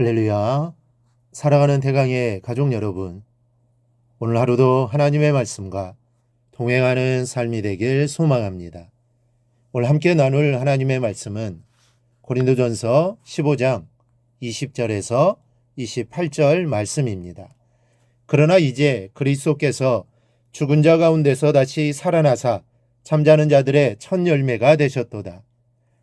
할렐루야. 사랑하는 대강의 가족 여러분. 오늘 하루도 하나님의 말씀과 동행하는 삶이 되길 소망합니다. 오늘 함께 나눌 하나님의 말씀은 고린도전서 15장 20절에서 28절 말씀입니다. 그러나 이제 그리스도께서 죽은 자 가운데서 다시 살아나사 잠자는 자들의 첫 열매가 되셨도다.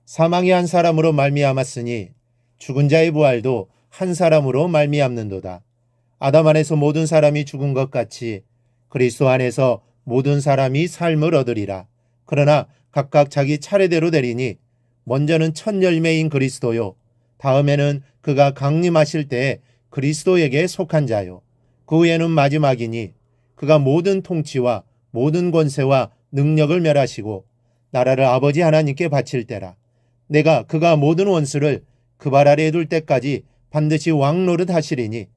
사망이 한 사람으로 말미암았으니 죽은 자의 부활도 한 사람으로 말미암는도다. 아담 안에서 모든 사람이 죽은 것 같이 그리스도 안에서 모든 사람이 삶을 얻으리라. 그러나 각각 자기 차례대로 되리니 먼저는 첫 열매인 그리스도요. 다음에는 그가 강림하실 때에 그리스도에게 속한 자요. 그 후에는 마지막이니 그가 모든 통치와 모든 권세와 능력을 멸하시고 나라를 아버지 하나님께 바칠 때라. 내가 그가 모든 원수를 그 발 아래에 둘 때까지 반드시 왕노릇 하시리니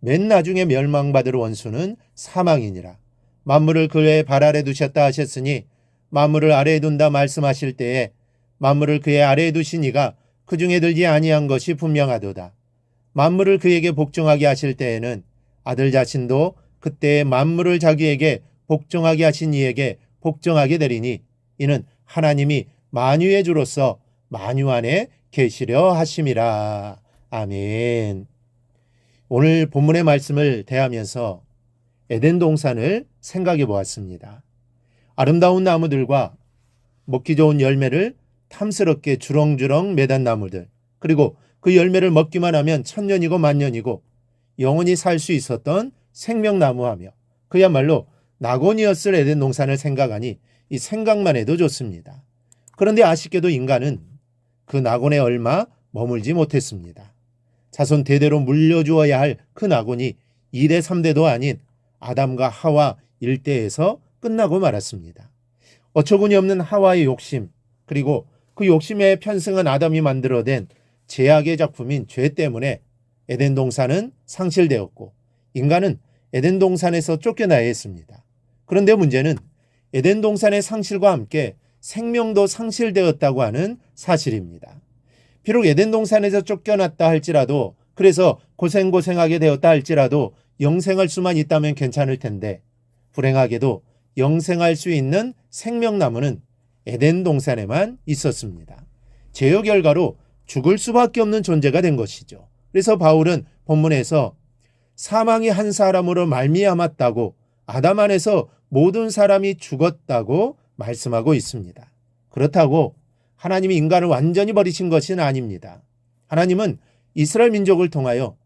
맨 나중에 멸망받을 원수는 사망이니라. 만물을 그의 발 아래 두셨다 하셨으니 만물을 아래에 둔다 말씀하실 때에 만물을 그의 아래에 두신 이가 그 중에 들지 아니한 것이 분명하도다. 만물을 그에게 복종하게 하실 때에는 아들 자신도 그때에 만물을 자기에게 복종하게 하신 이에게 복종하게 되리니 이는 하나님이 만유의 주로서 만유 안에 계시려 하심이라. 아멘. 오늘 본문의 말씀을 대하면서 에덴 동산을 생각해 보았습니다. 아름다운 나무들과 먹기 좋은 열매를 탐스럽게 주렁주렁 매단 나무들, 그리고 그 열매를 먹기만 하면 천년이고 만년이고 영원히 살 수 있었던 생명나무하며 그야말로 낙원이었을 에덴 동산을 생각하니 이 생각만 해도 좋습니다. 그런데 아쉽게도 인간은 그 낙원에 얼마 머물지 못했습니다. 자손 대대로 물려주어야 할그 낙원이 2대 3대도 아닌 아담과 하와 일대에서 끝나고 말았습니다. 어처구니 없는 하와의 욕심 그리고 그 욕심에 편승한 아담이 만들어낸 제약의 작품인 죄 때문에 에덴 동산은 상실되었고 인간은 에덴 동산에서 쫓겨나야 했습니다. 그런데 문제는 에덴 동산의 상실과 함께 생명도 상실되었다고 하는 사실입니다. 비록 에덴 동산에서 쫓겨났다 할지라도 그래서 고생고생하게 되었다 할지라도 영생할 수만 있다면 괜찮을 텐데 불행하게도 영생할 수 있는 생명나무는 에덴 동산에만 있었습니다. 제어 결과로 죽을 수밖에 없는 존재가 된 것이죠. 그래서 바울은 본문에서 사망이 한 사람으로 말미암았다고 아담 안에서 모든 사람이 죽었다고 말씀하고 있습니다. 그렇다고 하나님이 인간을 완전히 버리신 것은 아닙니다. 하나님은 이스라엘 민족을 통하여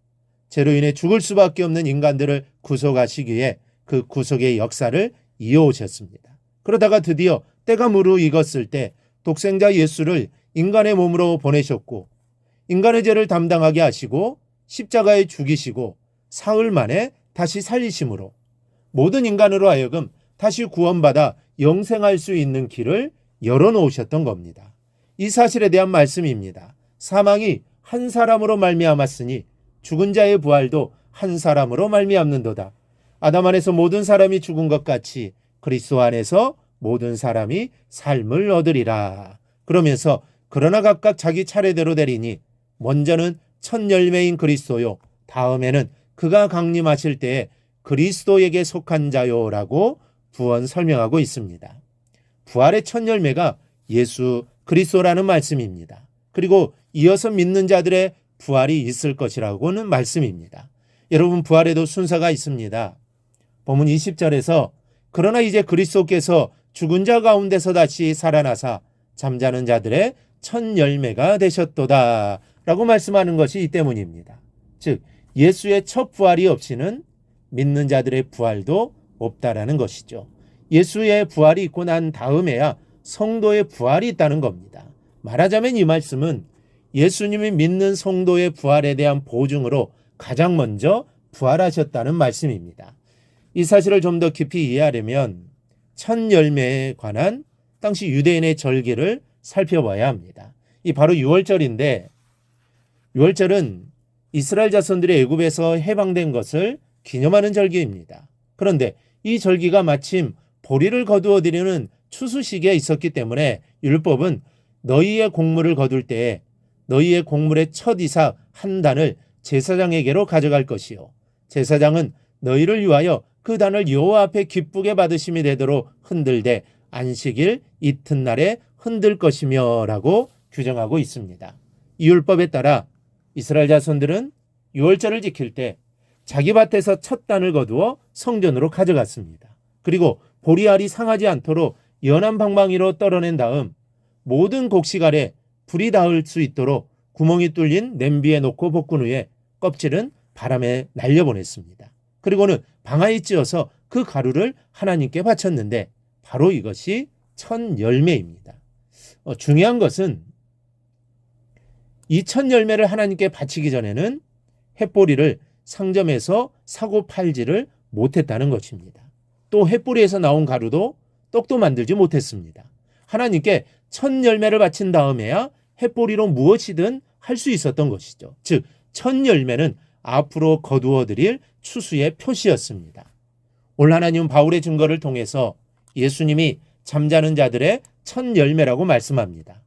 죄로 인해 죽을 수밖에 없는 인간들을 구속하시기 위해 그 구속의 역사를 이어오셨습니다. 그러다가 드디어 때가 무르익었을 때 독생자 예수를 인간의 몸으로 보내셨고 인간의 죄를 담당하게 하시고 십자가에 죽이시고 사흘 만에 다시 살리심으로 모든 인간으로 하여금 다시 구원받아 영생할 수 있는 길을 열어놓으셨던 겁니다. 이 사실에 대한 말씀입니다. 사망이 한 사람으로 말미암았으니 죽은 자의 부활도 한 사람으로 말미암는도다. 아담 안에서 모든 사람이 죽은 것 같이 그리스도 안에서 모든 사람이 삶을 얻으리라. 그러면서 그러나 각각 자기 차례대로 되리니 먼저는 첫 열매인 그리스도요. 다음에는 그가 강림하실 때에 그리스도에게 속한 자요라고 부언 설명하고 있습니다. 부활의 첫 열매가 예수 그리스도라는 말씀입니다. 그리고 이어서 믿는 자들의 부활이 있을 것이라고는 말씀입니다. 여러분 부활에도 순서가 있습니다. 본문 20절에서 그러나 이제 그리스도께서 죽은 자 가운데서 다시 살아나사 잠자는 자들의 첫 열매가 되셨도다 라고 말씀하는 것이 이 때문입니다. 즉 예수의 첫 부활이 없이는 믿는 자들의 부활도 없다라는 것이죠. 예수의 부활이 있고 난 다음에야 성도의 부활이 있다는 겁니다. 말하자면 이 말씀은 예수님이 믿는 성도의 부활에 대한 보증으로 가장 먼저 부활하셨다는 말씀입니다. 이 사실을 좀 더 깊이 이해하려면 첫 열매에 관한 당시 유대인의 절기를 살펴봐야 합니다. 이 바로 6월절인데 6월절은 이스라엘 자손들이 애굽에서 해방된 것을 기념하는 절기입니다. 그런데 이 절기가 마침 보리를 거두어 드리는 추수시기에 있었기 때문에 율법은 너희의 곡물을 거둘 때에 너희의 곡물의 첫 이삭 한 단을 제사장에게로 가져갈 것이요 제사장은 너희를 위하여 그 단을 여호와 앞에 기쁘게 받으심이 되도록 흔들되 안식일 이튿날에 흔들 것이며라고 규정하고 있습니다. 이 율법에 따라 이스라엘 자손들은 유월절을 지킬 때 자기 밭에서 첫 단을 거두어 성전으로 가져갔습니다. 그리고 보리알이 상하지 않도록 연한 방망이로 떨어낸 다음 모든 곡식 아래 불이 닿을 수 있도록 구멍이 뚫린 냄비에 놓고 볶은 후에 껍질은 바람에 날려보냈습니다. 그리고는 방아에 찧어서 그 가루를 하나님께 바쳤는데 바로 이것이 천 열매입니다. 어, 중요한 것은 이 천 열매를 하나님께 바치기 전에는 햇보리를 상점에서 사고 팔지를 못했다는 것입니다. 또 햇보리에서 나온 가루도 떡도 만들지 못했습니다. 하나님께 천 열매를 바친 다음에야 햇보리로 무엇이든 할 수 있었던 것이죠. 즉, 천 열매는 앞으로 거두어 드릴 추수의 표시였습니다. 오늘 하나님은 바울의 증거를 통해서 예수님이 잠자는 자들의 천 열매라고 말씀합니다.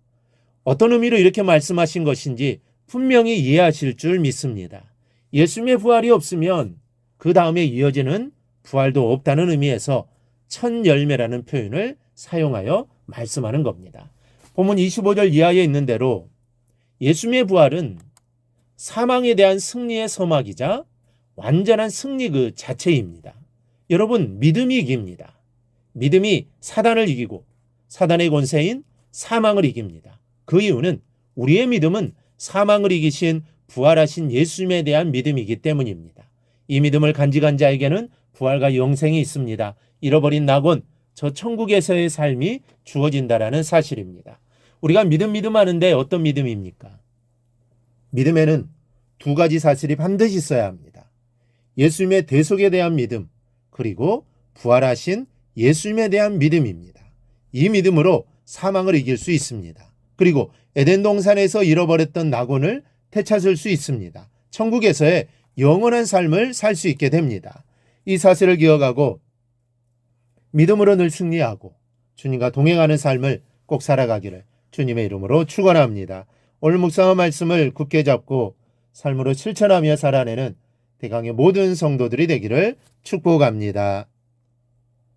어떤 의미로 이렇게 말씀하신 것인지 분명히 이해하실 줄 믿습니다. 예수님의 부활이 없으면 그 다음에 이어지는 부활도 없다는 의미에서 천 열매라는 표현을 사용하여 말씀하는 겁니다. 본문 25절 이하에 있는 대로 예수님의 부활은 사망에 대한 승리의 서막이자 완전한 승리 그 자체입니다. 여러분, 믿음이 이깁니다. 믿음이 사단을 이기고 사단의 권세인 사망을 이깁니다. 그 이유는 우리의 믿음은 사망을 이기신 부활하신 예수님에 대한 믿음이기 때문입니다. 이 믿음을 간직한 자에게는 부활과 영생이 있습니다. 잃어버린 낙원, 저 천국에서의 삶이 주어진다라는 사실입니다. 우리가 믿음 믿음 하는데 어떤 믿음입니까? 믿음에는 두 가지 사실이 반드시 있어야 합니다. 예수님의 대속에 대한 믿음, 그리고 부활하신 예수님에 대한 믿음입니다. 이 믿음으로 사망을 이길 수 있습니다. 그리고 에덴 동산에서 잃어버렸던 낙원을 되찾을 수 있습니다. 천국에서의 영원한 삶을 살 수 있게 됩니다. 이 사실을 기억하고 믿음으로 늘 승리하고 주님과 동행하는 삶을 꼭 살아가기를 주님의 이름으로 축원합니다. 오늘 묵상한 말씀을 굳게 잡고 삶으로 실천하며 살아내는 대강의 모든 성도들이 되기를 축복합니다.